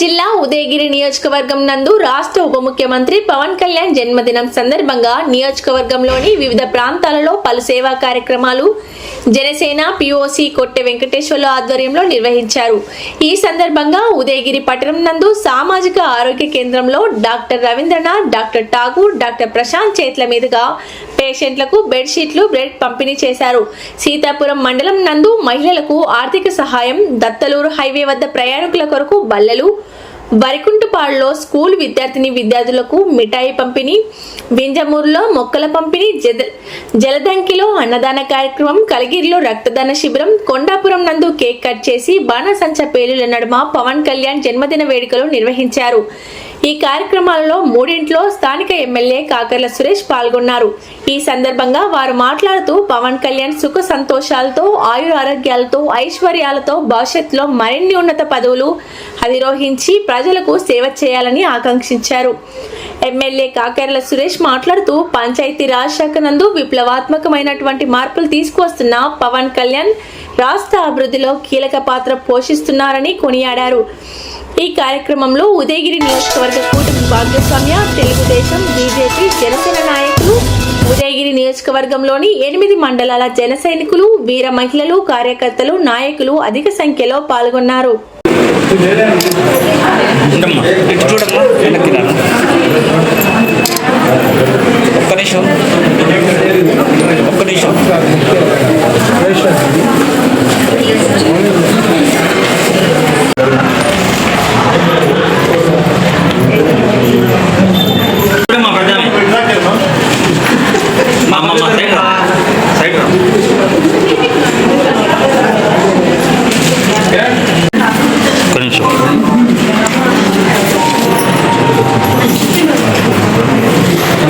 జిల్లా ఉదయగిరి నియోజకవర్గం నందు రాష్ట్ర ఉప ముఖ్యమంత్రి పవన్ కళ్యాణ్ జన్మదినం సందర్భంగా నియోజకవర్గంలోని వివిధ ప్రాంతాలలో పలు సేవా కార్యక్రమాలు జనసేన పిఓసి కొట్టె వెంకటేశ్వర్ల ఆధ్వర్యంలో నిర్వహించారు. ఈ సందర్భంగా ఉదయగిరి పట్టణం నందు సామాజిక ఆరోగ్య కేంద్రంలో doctor Ravindranath doctor Tagore doctor Prashanth చేతుల మీదుగా పేషెంట్లకు బెడ్షీట్లు బ్రెడ్ పంపిణీ చేశారు. సీతాపురం మండలం నందు మహిళలకు ఆర్థిక సహాయం దత్తలూరు హైవే వద్ద ప్రయాణికుల కొరకు బల్లలు వరికుంటపాడులో స్కూల్ విద్యార్థిని విద్యార్థులకు మిఠాయి పంపిణీ వింజమూరులో మొక్కల పంపిణీ జద జలదంకిలో అన్నదాన కార్యక్రమం కలిగిరిలో రక్తదాన శిబిరం కొండాపురం నందు కేక్ కట్ చేసి బాణసంచ పేలుల నడుమ పవన్ కళ్యాణ్ జన్మదిన వేడుకలు నిర్వహించారు. ఈ కార్యక్రమాలలో మూడింట్లో స్థానిక ఎమ్మెల్యే కాకర్ల సురేష్ పాల్గొన్నారు. ఈ సందర్భంగా వారు మాట్లాడుతూ పవన్ కళ్యాణ్ సుఖ సంతోషాలతో ఆయుర ఆరోగ్యాలతో ఐశ్వర్యాలతో భవిష్యత్తులో మరిన్ని ఉన్నత పదవులు అధిరోహించి ప్రజలకు సేవ చేయాలని ఆకాంక్షించారు. ఎమ్మెల్యే కాకెర్ల సురేష్ మాట్లాడుతూ పంచాయతీ రాజ్ శాఖ నందు విప్లవాత్మకమైనటువంటి మార్పులు తీసుకువస్తున్న పవన్ కళ్యాణ్ రాష్ట్ర అభివృద్ధిలో కీలక పాత్ర పోషిస్తున్నారని కొనియాడారు. ఈ కార్యక్రమంలో ఉదయగిరి నియోజకవర్గ కూటమి భాగస్వామ్య తెలుగుదేశం బీజేపీ జనసేన నాయకులు ఉదయగిరి నియోజకవర్గంలోని ఎనిమిది మండలాల జన సైనికులు వీర మహిళలు కార్యకర్తలు నాయకులు అధిక సంఖ్యలో పాల్గొన్నారు.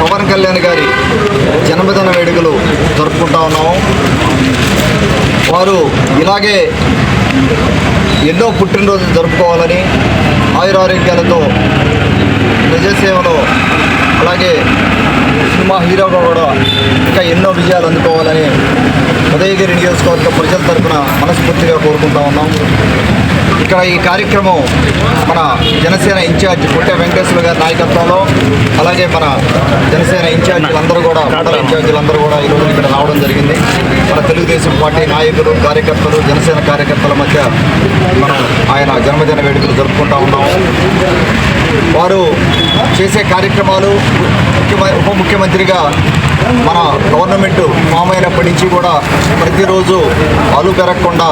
పవన్ కళ్యాణ్ గారి జన్మదిన వేడుకలు జరుపుకుంటా ఉన్నాము. వారు ఇలాగే ఎన్నో పుట్టినరోజులు జరుపుకోవాలని ఆయురారోగ్యాలతో ప్రజాసేవలో అలాగే సినిమా హీరోగా కూడా ఇంకా ఎన్నో విజయాలు అందుకోవాలని ఉదయగిరి నియోజకవర్గ ప్రజల తరఫున మనస్ఫూర్తిగా కోరుకుంటా ఉన్నాం. ఇక్కడ ఈ కార్యక్రమం మన జనసేన ఇన్ఛార్జ్ పుట్టే వెంకటేశ్వర గారి నాయకత్వంలో అలాగే మన జనసేన ఇన్ఛార్జీలు అందరూ కూడా మండల ఇన్ఛార్జీలు అందరూ కూడా ఈరోజు ఇక్కడ రావడం జరిగింది. మన తెలుగుదేశం పార్టీ నాయకులు కార్యకర్తలు జనసేన కార్యకర్తల మధ్య మనం ఆయన జన్మదిన వేడుకలు జరుపుకుంటా ఉన్నాము వారు చేసే కార్యక్రమాలు ముఖ్యమైన ఉప ముఖ్యమంత్రిగా మన గవర్నమెంట్ ఫామ్ అయినప్పటి నుంచి కూడా ప్రతిరోజు అలు పెరగకుండా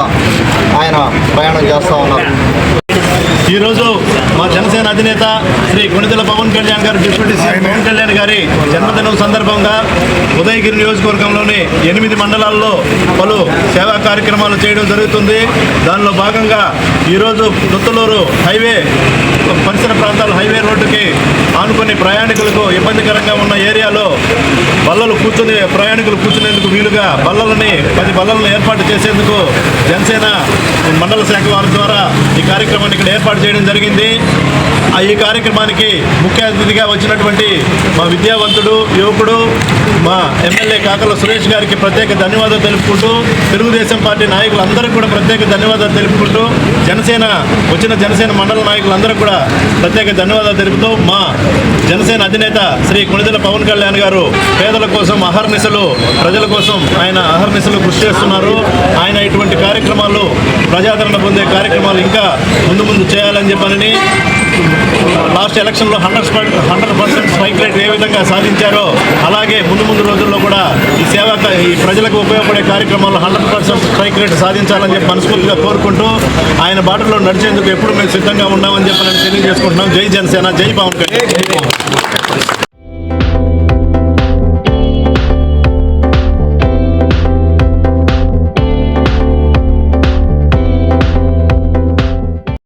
ఆయన ప్రయాణం చేస్తూ ఉన్నారు. ఈరోజు మా జనసేన అధినేత శ్రీ గుణితల పవన్ కళ్యాణ్ గారు డిప్యూటీ సీఎం పవన్ కళ్యాణ్ గారి జన్మదినం సందర్భంగా ఉదయగిరి నియోజకవర్గంలోని ఎనిమిది మండలాల్లో పలు సేవా కార్యక్రమాలు చేయడం జరుగుతుంది. దానిలో భాగంగా ఈరోజు దొత్తలూరు హైవే ఆనుకుని ప్రయాణికులకు ఇబ్బందికరంగా ఉన్న ఏరియాలో బల్లలు కూర్చుని ప్రయాణికులు కూర్చునేందుకు వీలుగా బల్లలని పది బల్లలను ఏర్పాటు చేసేందుకు జనసేన మండల శాఖ వారి ద్వారా ఈ కార్యక్రమాన్ని ఇక్కడ ఏర్పాటు చేయడం జరిగింది. ఆ ఈ కార్యక్రమానికి ముఖ్య అతిథిగా వచ్చినటువంటి మా విద్యావంతుడు యువకుడు మా ఎమ్మెల్యే కాకల సురేష్ గారికి ప్రత్యేక ధన్యవాదాలు తెలుపుకుంటూ తెలుగుదేశం పార్టీ నాయకులందరికీ కూడా ప్రత్యేక ధన్యవాదాలు తెలుపుకుంటూ జనసేన వచ్చిన జనసేన మండల నాయకులందరూ కూడా ప్రత్యేక ధన్యవాదాలు తెలుపుతూ మా జనసేన అధినేత శ్రీ కొణిదెల పవన్ కళ్యాణ్ గారు పేదల కోసం అహర్నిశలు ప్రజల కోసం ఆయన అహర్నిశలు కృషి చేస్తున్నారు. ఆయన ఇటువంటి కార్యక్రమాలు ప్రజాదరణ పొందే కార్యక్రమాలు ఇంకా ముందు ముందు చేయాలని చెప్పనని లాస్ట్ ఎలక్షన్లో hundred hundred percent strike rate ఏ విధంగా సాధించారో అలాగే ముందు ముందు రోజుల్లో కూడా ఈ సేవ ఈ ప్రజలకు ఉపయోగపడే కార్యక్రమాల్లో హండ్రెడ్ పర్సెంట్ స్ట్రైక్ రేట్ సాధించాలని చెప్పి మనస్ఫూర్తిగా కోరుకుంటూ ఆయన బాటలో నడిచేందుకు ఎప్పుడు మేము సిద్ధంగా ఉన్నామని చెప్పి నేను తెలియజేసుకుంటున్నాం. జై జనసేన జై పవన్ కళ్యాణ్.